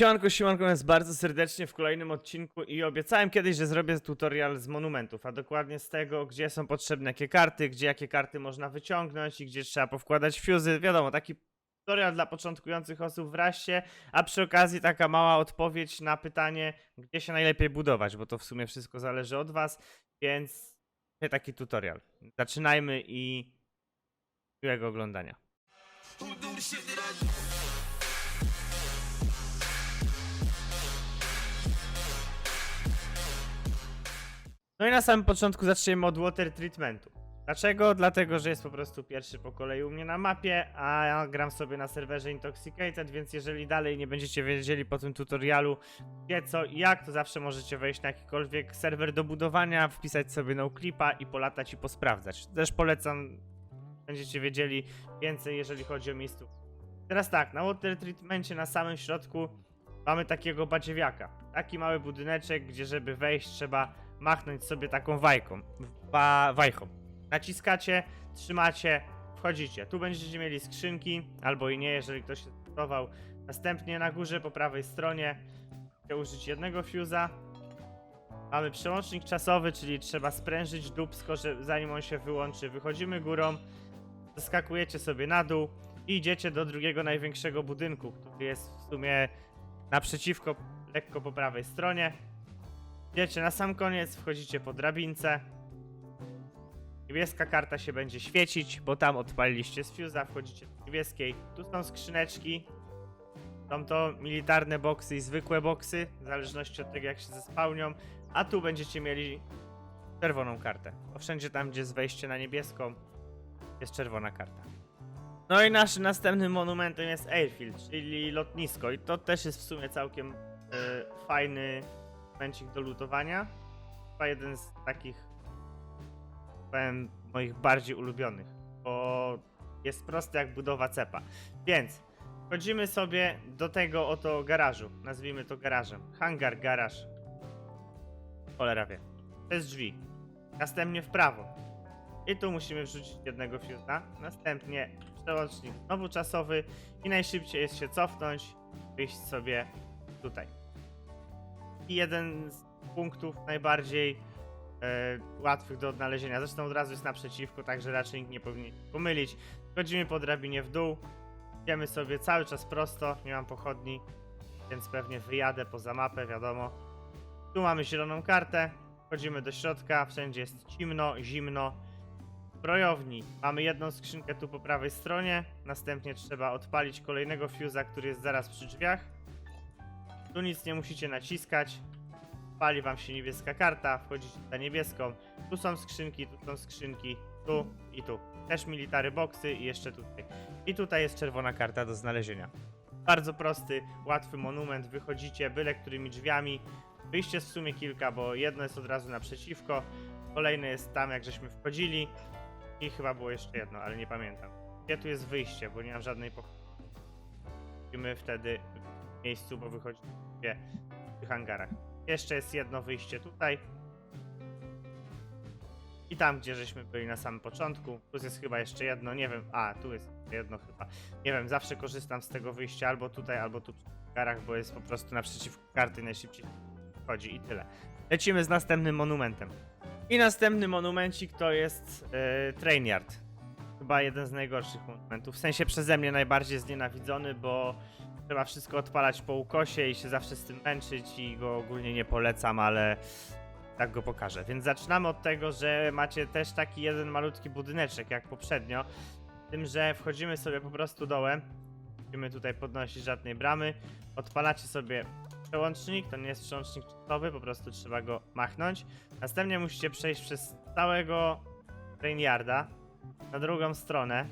Siemanko, siemanko nas bardzo serdecznie w kolejnym odcinku i obiecałem kiedyś, że zrobię tutorial z monumentów, a dokładnie z tego, gdzie są potrzebne jakie karty, gdzie jakie karty można wyciągnąć i gdzie trzeba powkładać fuzy. Wiadomo, taki tutorial dla początkujących osób w a przy okazji taka mała odpowiedź na pytanie, gdzie się najlepiej budować, bo to w sumie wszystko zależy od was, więc taki tutorial. Zaczynajmy i miłego oglądania. No i na samym początku zaczniemy od water treatmentu. Dlaczego? Dlatego, że jest po prostu pierwszy po kolei u mnie na mapie, a ja gram sobie na serwerze Intoxicated, więc jeżeli dalej nie będziecie wiedzieli po tym tutorialu gdzie, co i jak, to zawsze możecie wejść na jakikolwiek serwer do budowania, wpisać sobie no clipa i polatać i posprawdzać. Też polecam, będziecie wiedzieli więcej, jeżeli chodzi o miejscu. Teraz tak, na water treatmencie na samym środku mamy takiego badziewiaka. Taki mały budyneczek, gdzie żeby wejść trzeba machnąć sobie taką wajką, wa wajchą. Naciskacie, trzymacie, wchodzicie. Tu będziecie mieli skrzynki, albo i nie, jeżeli ktoś się zbudował. Następnie na górze po prawej stronie chcę użyć jednego fuse'a. Mamy przełącznik czasowy, czyli trzeba sprężyć dubsko, że zanim on się wyłączy. Wychodzimy górą, zeskakujecie sobie na dół i idziecie do drugiego największego budynku, który jest w sumie naprzeciwko, lekko po prawej stronie. Idziecie na sam koniec, wchodzicie po drabince. Niebieska karta się będzie świecić, bo tam odpaliliście z fuse'a, wchodzicie do niebieskiej. Tu są skrzyneczki. Są to militarne boksy i zwykłe boksy, w zależności od tego jak się zespałnią. A tu będziecie mieli czerwoną kartę. Bo wszędzie tam, gdzie jest wejście na niebieską, jest czerwona karta. No i naszym następnym monumentem jest Airfield, czyli lotnisko. I to też jest w sumie całkiem e, fajny momencik do lutowania. Chyba jeden z takich, powiem, moich bardziej ulubionych, bo jest prosty jak budowa cepa. Więc wchodzimy sobie do tego oto garażu. Nazwijmy to garażem. Hangar, garaż. Cholera wie. Jest drzwi. Następnie w prawo. I tu musimy wrzucić jednego fuse'a. Następnie przełącznik znowu czasowy. I najszybciej jest się cofnąć, wyjść sobie tutaj. I jeden z punktów najbardziej e, łatwych do odnalezienia. Zresztą od razu jest naprzeciwko, także raczej nikt nie powinien pomylić. Wchodzimy po drabinie w dół. Idziemy sobie cały czas prosto. Nie mam pochodni, więc pewnie wyjadę poza mapę, wiadomo. Tu mamy zieloną kartę. Wchodzimy do środka. Wszędzie jest ciemno, zimno. Zbrojowni mamy jedną skrzynkę tu po prawej stronie. Następnie trzeba odpalić kolejnego fuse'a, który jest zaraz przy drzwiach. Tu nic nie musicie naciskać. Pali wam się niebieska karta, wchodzicie na niebieską. Tu są skrzynki, tu są skrzynki, tu i tu. Też military boxy i jeszcze tutaj. I tutaj jest czerwona karta do znalezienia. Bardzo prosty, łatwy monument. Wychodzicie byle którymi drzwiami. Wyjście w sumie kilka, bo jedno jest od razu naprzeciwko. Kolejne jest tam, jak żeśmy wchodzili. I chyba było jeszcze jedno, ale nie pamiętam. Gdzie tu jest wyjście, bo nie mam żadnej pochodni. Musimy wtedy miejscu, bo wychodzimy w tych hangarach. Jeszcze jest jedno wyjście tutaj. I tam, gdzie żeśmy byli na samym początku. Tu jest chyba jeszcze jedno, nie wiem. A, tu jest jedno chyba. Nie wiem, zawsze korzystam z tego wyjścia albo tutaj, albo tu w hangarach, bo jest po prostu naprzeciwko karty najszybciej wchodzi i tyle. Lecimy z następnym monumentem. I następny monumencik to jest yy, Trainyard. Chyba jeden z najgorszych monumentów. W sensie przeze mnie najbardziej znienawidzony, bo trzeba wszystko odpalać po ukosie i się zawsze z tym męczyć i go ogólnie nie polecam, ale tak go pokażę. Więc zaczynamy od tego, że macie też taki jeden malutki budyneczek jak poprzednio. Tym, że wchodzimy sobie po prostu dołem. Nie Musimy tutaj podnosić żadnej bramy. Odpalacie sobie przełącznik, to nie jest przełącznik czytowy, po prostu trzeba go machnąć. Następnie musicie przejść przez całego Rainyarda na drugą stronę.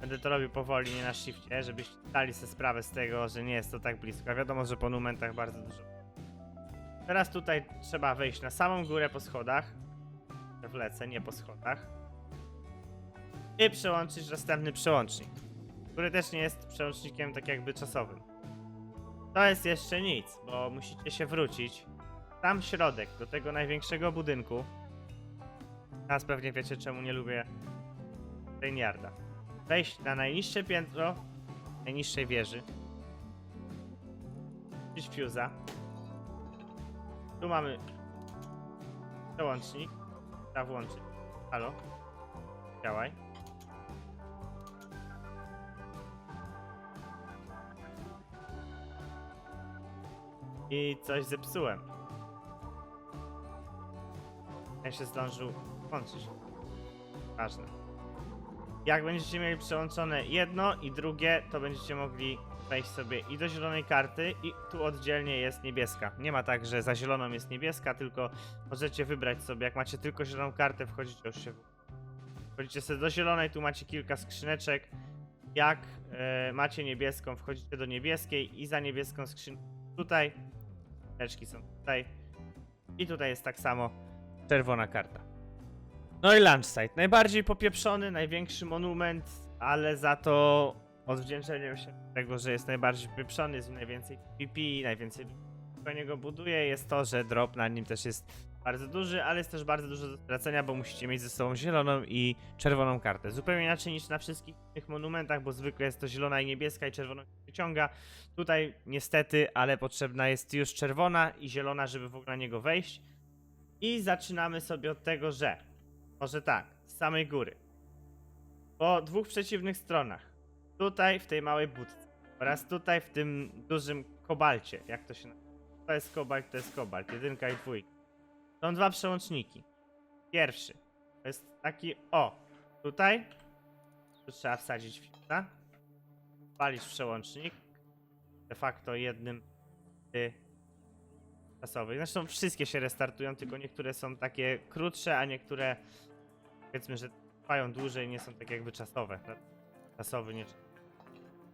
Będę to robił powoli, nie na shifcie, żebyście dali sobie sprawę z tego, że nie jest to tak blisko. A wiadomo, że po monumentach bardzo dużo. Teraz tutaj trzeba wejść na samą górę po schodach. Wlecę, nie po schodach. I przełączyć następny przełącznik, który też nie jest przełącznikiem tak jakby czasowym. To jest jeszcze nic, bo musicie się wrócić. Tam środek, do tego największego budynku. Teraz pewnie wiecie, czemu nie lubię Rainyarda. Wejść na najniższe piętro najniższej wieży. włączyć fuse'a. Tu mamy przełącznik. Trzeba włączyć. Halo? Działaj. I coś zepsułem. Ja się zdążył włączyć. Ważne. Jak będziecie mieli przełączone jedno i drugie, to będziecie mogli wejść sobie i do zielonej karty i tu oddzielnie jest niebieska. Nie ma tak, że za zieloną jest niebieska, tylko możecie wybrać sobie, jak macie tylko zieloną kartę, wchodzicie już się... Wchodzicie sobie do zielonej, tu macie kilka skrzyneczek. Jak e, macie niebieską, wchodzicie do niebieskiej i za niebieską skrzynkę tutaj. Skrzyneczki są tutaj. I tutaj jest tak samo czerwona karta. No i lunch site. Najbardziej popieprzony, największy monument, ale za to odwdzięczeniem się tego, że jest najbardziej popieprzony, jest najwięcej PvP, najwięcej do niego buduje, jest to, że drop na nim też jest bardzo duży, ale jest też bardzo dużo do stracenia, bo musicie mieć ze sobą zieloną i czerwoną kartę. Zupełnie inaczej niż na wszystkich tych monumentach, bo zwykle jest to zielona i niebieska i czerwona się wyciąga. Tutaj niestety, ale potrzebna jest już czerwona i zielona, żeby w ogóle na niego wejść. I zaczynamy sobie od tego, że może tak, z samej góry. Po dwóch przeciwnych stronach. Tutaj w tej małej budce. Oraz tutaj w tym dużym kobalcie. Jak to się nazywa? To jest kobalt, to jest kobalt. Jedynka i dwójka. Są dwa przełączniki. Pierwszy. To jest taki o. Tutaj. Tu trzeba wsadzić filtra. Palić przełącznik. De facto jednym y, czasowych. Zresztą wszystkie się restartują, tylko niektóre są takie krótsze, a niektóre powiedzmy, że trwają dłużej, nie są tak jakby czasowe. Czasowy nie.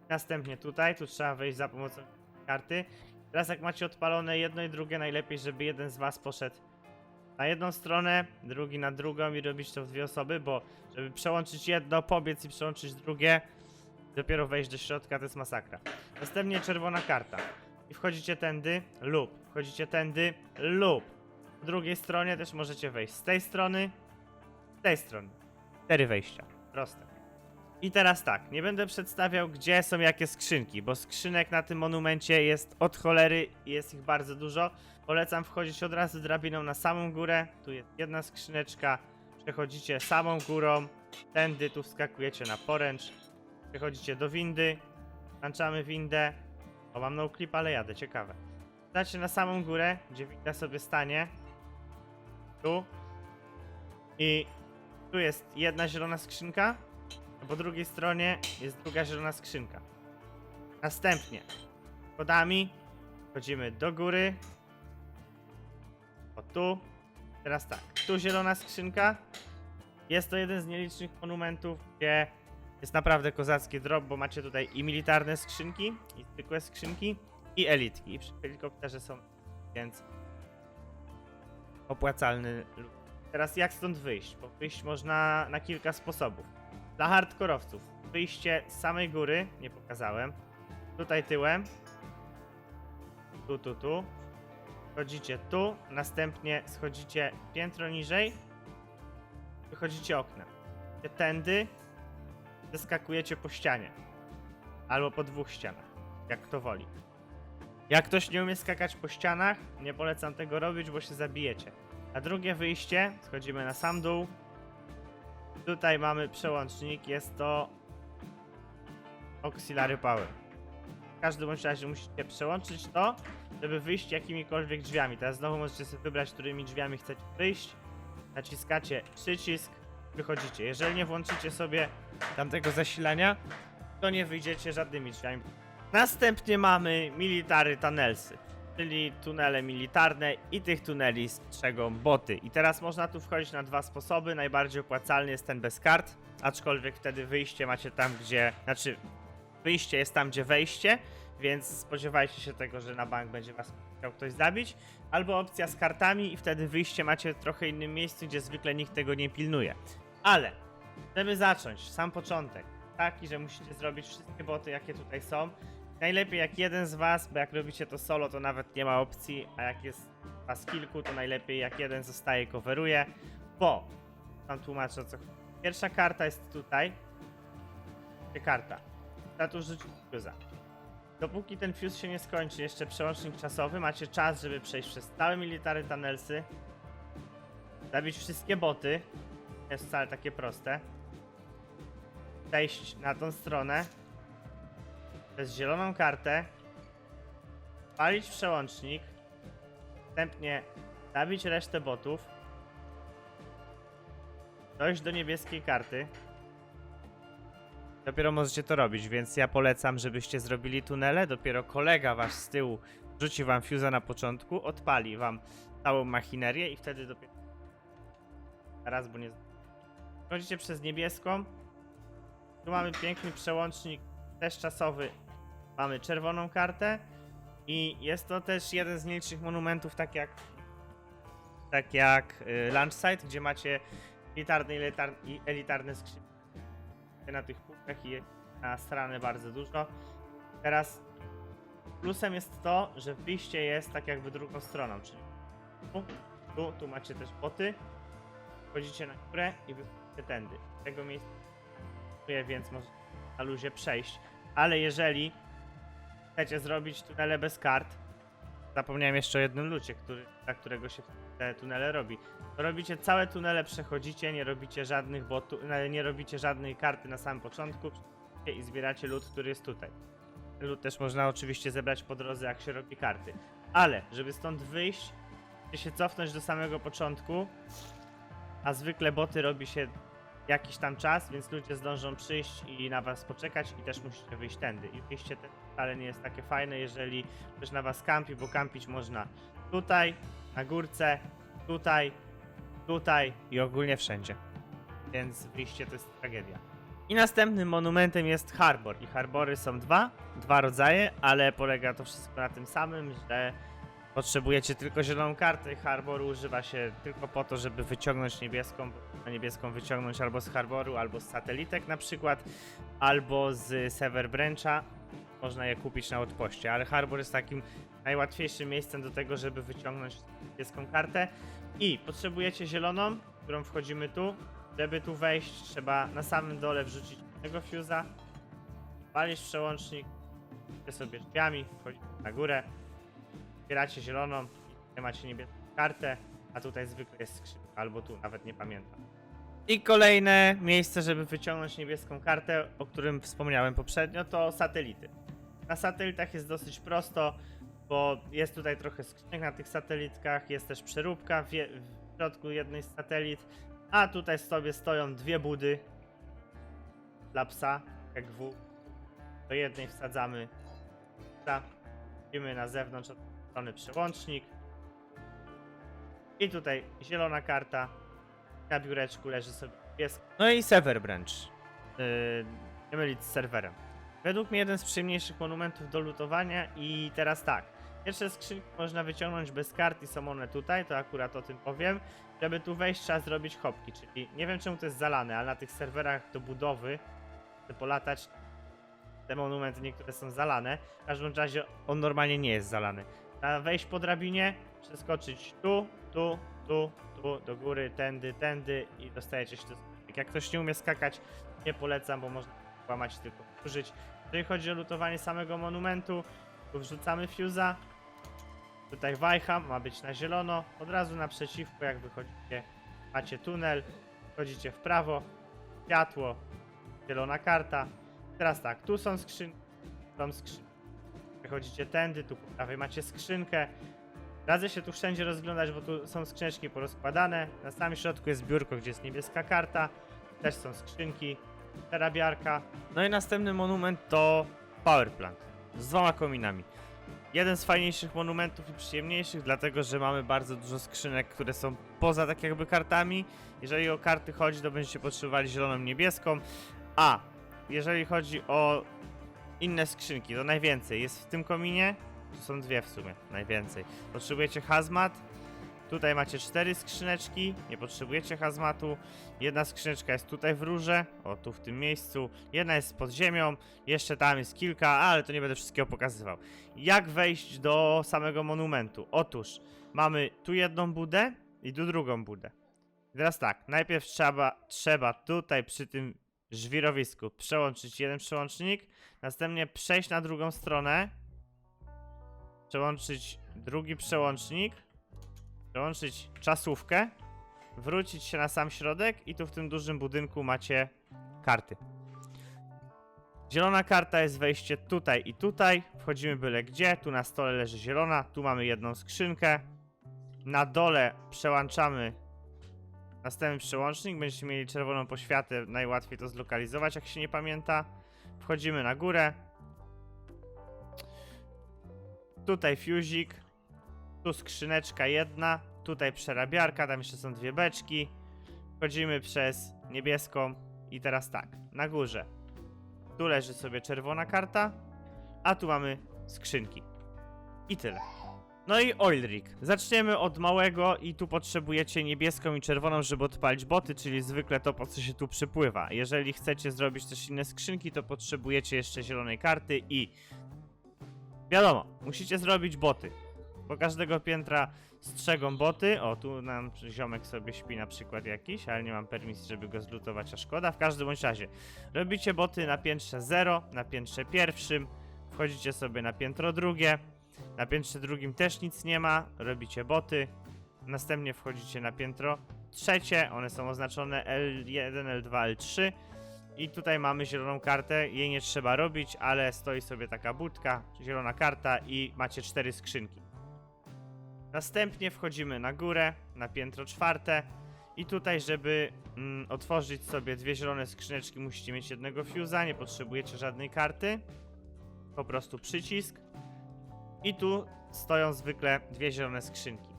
Następnie tutaj, tu trzeba wejść za pomocą karty. Teraz jak macie odpalone jedno i drugie, najlepiej, żeby jeden z was poszedł na jedną stronę, drugi na drugą i robić to w dwie osoby, bo żeby przełączyć jedno, pobiec i przełączyć drugie, dopiero wejść do środka, to jest masakra. Następnie czerwona karta. I wchodzicie tędy lub wchodzicie tędy lub po drugiej stronie też możecie wejść z tej strony, z tej strony. Cztery wejścia. Proste. I teraz tak, nie będę przedstawiał, gdzie są jakie skrzynki, bo skrzynek na tym monumencie jest od cholery i jest ich bardzo dużo. Polecam wchodzić od razu drabiną na samą górę. Tu jest jedna skrzyneczka. Przechodzicie samą górą. Tędy tu wskakujecie na poręcz. Przechodzicie do windy. Włączamy windę. O, mam no clip, ale jadę, ciekawe. Dacie na samą górę, gdzie winda sobie stanie. Tu. I tu jest jedna zielona skrzynka, a po drugiej stronie jest druga zielona skrzynka. Następnie kodami wchodzimy do góry. O tu. Teraz tak, tu zielona skrzynka. Jest to jeden z nielicznych monumentów, gdzie jest naprawdę kozacki drop, bo macie tutaj i militarne skrzynki, i zwykłe skrzynki, i elitki. I przy helikopterze są, więc opłacalny Teraz jak stąd wyjść? Bo wyjść można na kilka sposobów. Dla hardkorowców wyjście z samej góry, nie pokazałem. Tutaj tyłem. Tu, tu, tu. Chodzicie tu, następnie schodzicie piętro niżej. Wychodzicie oknem. Tędy zeskakujecie po ścianie. Albo po dwóch ścianach, jak kto woli. Jak ktoś nie umie skakać po ścianach, nie polecam tego robić, bo się zabijecie. A drugie wyjście, schodzimy na sam dół. Tutaj mamy przełącznik, jest to Auxiliary Power. W każdym bądź razie musicie przełączyć to, żeby wyjść jakimikolwiek drzwiami. Teraz znowu możecie sobie wybrać, którymi drzwiami chcecie wyjść. Naciskacie przycisk, wychodzicie. Jeżeli nie włączycie sobie tamtego zasilania, to nie wyjdziecie żadnymi drzwiami. Następnie mamy Military Tunnelsy czyli tunele militarne i tych tuneli strzegą boty. I teraz można tu wchodzić na dwa sposoby. Najbardziej opłacalny jest ten bez kart, aczkolwiek wtedy wyjście macie tam, gdzie. Znaczy, wyjście jest tam, gdzie wejście, więc spodziewajcie się tego, że na bank będzie was chciał ktoś zabić. Albo opcja z kartami i wtedy wyjście macie w trochę innym miejscu, gdzie zwykle nikt tego nie pilnuje. Ale, żeby zacząć, sam początek, taki, że musicie zrobić wszystkie boty, jakie tutaj są. Najlepiej jak jeden z was, bo jak robicie to solo, to nawet nie ma opcji, a jak jest was kilku, to najlepiej jak jeden zostaje, coveruje, bo tam tłumaczę o co chodzi. Pierwsza karta jest tutaj. Karta. Trzeba tu rzucić fuse'a. Dopóki ten fuse się nie skończy, jeszcze przełącznik czasowy, macie czas, żeby przejść przez całe military tunnelsy, zabić wszystkie boty, jest wcale takie proste, przejść na tą stronę, przez zieloną kartę, palić przełącznik, następnie zabić resztę botów, dojść do niebieskiej karty. Dopiero możecie to robić, więc ja polecam, żebyście zrobili tunele. Dopiero kolega wasz z tyłu rzuci wam fuse'a na początku, odpali wam całą machinerię i wtedy dopiero. Raz, bo nie. Chodzicie przez niebieską. Tu mamy piękny przełącznik, też czasowy. Mamy czerwoną kartę. I jest to też jeden z mniejszych monumentów, tak jak. Tak jak y, Launch Site, gdzie macie elitarne i elitar- i elitarne skrzynki na tych półkach i na strony bardzo dużo. Teraz plusem jest to, że wyjście jest tak jakby drugą stroną, czyli tu, tu, tu macie też boty, wchodzicie na górę i wychodzicie tędy. Z tego miejsca dziękuję, więc możecie na luzie przejść, ale jeżeli chcecie zrobić tunele bez kart, zapomniałem jeszcze o jednym lucie, który, dla którego się te tunele robi. Robicie całe tunele, przechodzicie, nie robicie żadnych botów, nie robicie żadnej karty na samym początku i zbieracie lód, który jest tutaj. Lód też można oczywiście zebrać po drodze, jak się robi karty. Ale, żeby stąd wyjść, się cofnąć do samego początku, a zwykle boty robi się jakiś tam czas, więc ludzie zdążą przyjść i na was poczekać i też musicie wyjść tędy. I wyjście te wcale nie jest takie fajne, jeżeli ktoś na was kampi, bo kampić można tutaj, na górce, tutaj, tutaj i ogólnie wszędzie. Więc wyjście to jest tragedia. I następnym monumentem jest Harbor. I Harbory są dwa, dwa rodzaje, ale polega to wszystko na tym samym, że potrzebujecie tylko zieloną kartę. Harbor używa się tylko po to, żeby wyciągnąć niebieską, na niebieską wyciągnąć albo z Harboru, albo z satelitek na przykład, albo z Sever Brancha. Można je kupić na odpoście, ale Harbor jest takim najłatwiejszym miejscem do tego, żeby wyciągnąć niebieską kartę. I potrzebujecie zieloną, którą wchodzimy tu. Żeby tu wejść, trzeba na samym dole wrzucić jednego fuse'a, palić przełącznik, sobie drzwiami, wchodzicie na górę, zbieracie zieloną, i macie niebieską kartę, a tutaj zwykle jest skrzynka, albo tu, nawet nie pamiętam. I kolejne miejsce, żeby wyciągnąć niebieską kartę, o którym wspomniałem poprzednio, to satelity. Na satelitach jest dosyć prosto, bo jest tutaj trochę skrzynek na tych satelitkach, jest też przeróbka w, w środku jednej z satelit, a tutaj sobie stoją dwie budy dla psa, jak w. Do jednej wsadzamy psa, widzimy na zewnątrz od strony przełącznik i tutaj zielona karta, na biureczku leży sobie pies. No i server branch, yy, nie mylić z serwerem. Według mnie jeden z przyjemniejszych monumentów do lutowania i teraz tak. Pierwsze skrzynki można wyciągnąć bez kart i są one tutaj, to akurat o tym powiem. Żeby tu wejść trzeba zrobić hopki, czyli nie wiem czemu to jest zalane, ale na tych serwerach do budowy, chcę polatać, te monumenty niektóre są zalane. W każdym razie on normalnie nie jest zalany. Wejść po drabinie, przeskoczyć tu, tu, tu, tu, do góry, tędy, tędy i dostajecie się do skrzynek. Jak ktoś nie umie skakać, nie polecam, bo można łamać tylko użyć. Jeżeli chodzi o lutowanie samego monumentu, tu wrzucamy fuse'a. Tutaj wajcha ma być na zielono. Od razu naprzeciwko, jak wychodzicie, macie tunel. Wchodzicie w prawo, światło, zielona karta. Teraz tak, tu są skrzynki, są skrzynki. Przechodzicie tędy, tu po prawej macie skrzynkę. Radzę się tu wszędzie rozglądać, bo tu są skrzyneczki porozkładane. Na samym środku jest biurko, gdzie jest niebieska karta. Też są skrzynki, przerabiarka. No i następny monument to Power Plant z dwoma kominami. Jeden z fajniejszych monumentów i przyjemniejszych, dlatego że mamy bardzo dużo skrzynek, które są poza tak jakby kartami. Jeżeli o karty chodzi, to będziecie potrzebowali zieloną, niebieską. A jeżeli chodzi o inne skrzynki, to najwięcej jest w tym kominie. To są dwie w sumie, najwięcej. Potrzebujecie hazmat. Tutaj macie cztery skrzyneczki, nie potrzebujecie hazmatu. Jedna skrzyneczka jest tutaj w rurze, o tu w tym miejscu. Jedna jest pod ziemią, jeszcze tam jest kilka, ale to nie będę wszystkiego pokazywał. Jak wejść do samego monumentu? Otóż mamy tu jedną budę i tu drugą budę. Teraz tak, najpierw trzeba, trzeba tutaj przy tym żwirowisku przełączyć jeden przełącznik, następnie przejść na drugą stronę, przełączyć drugi przełącznik, przełączyć czasówkę, wrócić się na sam środek i tu w tym dużym budynku macie karty. Zielona karta jest wejście tutaj i tutaj. Wchodzimy byle gdzie. Tu na stole leży zielona. Tu mamy jedną skrzynkę. Na dole przełączamy następny przełącznik. Będziecie mieli czerwoną poświatę. Najłatwiej to zlokalizować, jak się nie pamięta. Wchodzimy na górę. Tutaj fuzik. Tu skrzyneczka jedna. Tutaj przerabiarka. Tam jeszcze są dwie beczki. Wchodzimy przez niebieską. I teraz tak. Na górze tu leży sobie czerwona karta, a tu mamy skrzynki. I tyle. No i oil rig. Zaczniemy od małego i tu potrzebujecie niebieską i czerwoną, żeby odpalić boty, czyli zwykle to, po co się tu przypływa. Jeżeli chcecie zrobić też inne skrzynki, to potrzebujecie jeszcze zielonej karty i... Wiadomo, musicie zrobić boty. Po każdego piętra strzegą boty. O, tu nam ziomek sobie śpi na przykład jakiś, ale nie mam permisji, żeby go zlutować, a szkoda. W każdym bądź razie, robicie boty na piętrze 0, na piętrze pierwszym, wchodzicie sobie na piętro drugie, na piętrze drugim też nic nie ma, robicie boty, następnie wchodzicie na piętro trzecie, one są oznaczone L1, L2, L3 i tutaj mamy zieloną kartę, jej nie trzeba robić, ale stoi sobie taka budka, zielona karta i macie cztery skrzynki. Następnie wchodzimy na górę, na piętro czwarte i tutaj, żeby mm, otworzyć sobie dwie zielone skrzyneczki, musicie mieć jednego fuse'a, nie potrzebujecie żadnej karty. Po prostu przycisk. I tu stoją zwykle dwie zielone skrzynki.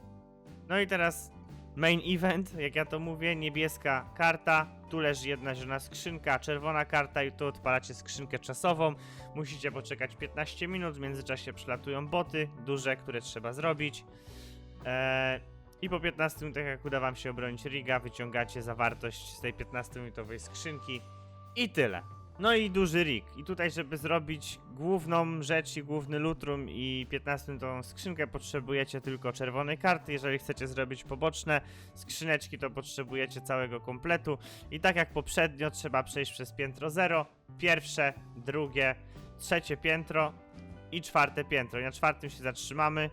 No i teraz main event, jak ja to mówię, niebieska karta, tu leży jedna zielona skrzynka, czerwona karta i tu odpalacie skrzynkę czasową. Musicie poczekać 15 minut, w międzyczasie przylatują boty duże, które trzeba zrobić. Eee, I po 15 minutach, jak uda wam się obronić Riga, wyciągacie zawartość z tej 15-minutowej skrzynki i tyle. No i duży rig. I tutaj, żeby zrobić główną rzecz i główny lutrum i 15-minutową skrzynkę, potrzebujecie tylko czerwonej karty. Jeżeli chcecie zrobić poboczne skrzyneczki, to potrzebujecie całego kompletu. I tak jak poprzednio, trzeba przejść przez piętro 0, pierwsze, drugie, trzecie piętro i czwarte piętro. I na czwartym się zatrzymamy.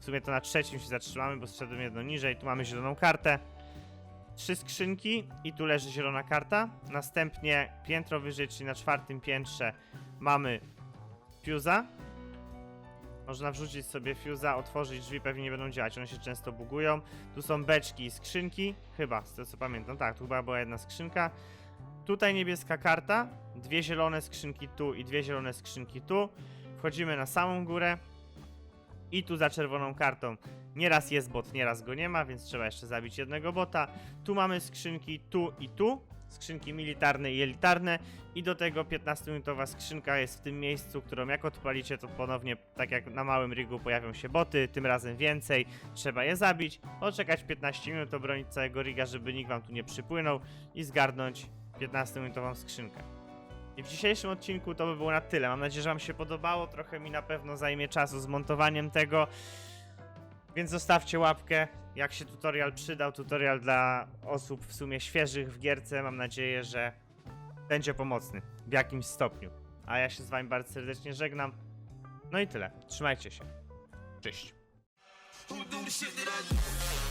W sumie to na trzecim się zatrzymamy, bo zszedłem jedno niżej. Tu mamy zieloną kartę. Trzy skrzynki i tu leży zielona karta. Następnie piętro wyżej, czyli na czwartym piętrze mamy fuse'a. Można wrzucić sobie fuse'a, otworzyć drzwi, pewnie nie będą działać, one się często bugują. Tu są beczki i skrzynki, chyba, z tego co pamiętam, tak, tu chyba była jedna skrzynka. Tutaj niebieska karta, dwie zielone skrzynki tu i dwie zielone skrzynki tu. Wchodzimy na samą górę, i tu za czerwoną kartą nieraz jest bot, nieraz go nie ma, więc trzeba jeszcze zabić jednego bota. Tu mamy skrzynki tu i tu. Skrzynki militarne i elitarne. I do tego 15-minutowa skrzynka jest w tym miejscu, którą jak odpalicie, to ponownie, tak jak na małym rigu, pojawią się boty, tym razem więcej. Trzeba je zabić, poczekać 15 minut, obronić całego riga, żeby nikt wam tu nie przypłynął i zgarnąć 15-minutową skrzynkę. I w dzisiejszym odcinku to by było na tyle. Mam nadzieję, że Wam się podobało. Trochę mi na pewno zajmie czasu z montowaniem tego. Więc zostawcie łapkę, jak się tutorial przydał. Tutorial dla osób w sumie świeżych w gierce. Mam nadzieję, że będzie pomocny w jakimś stopniu. A ja się z Wami bardzo serdecznie żegnam. No i tyle. Trzymajcie się. Cześć. Who do the shit that I do?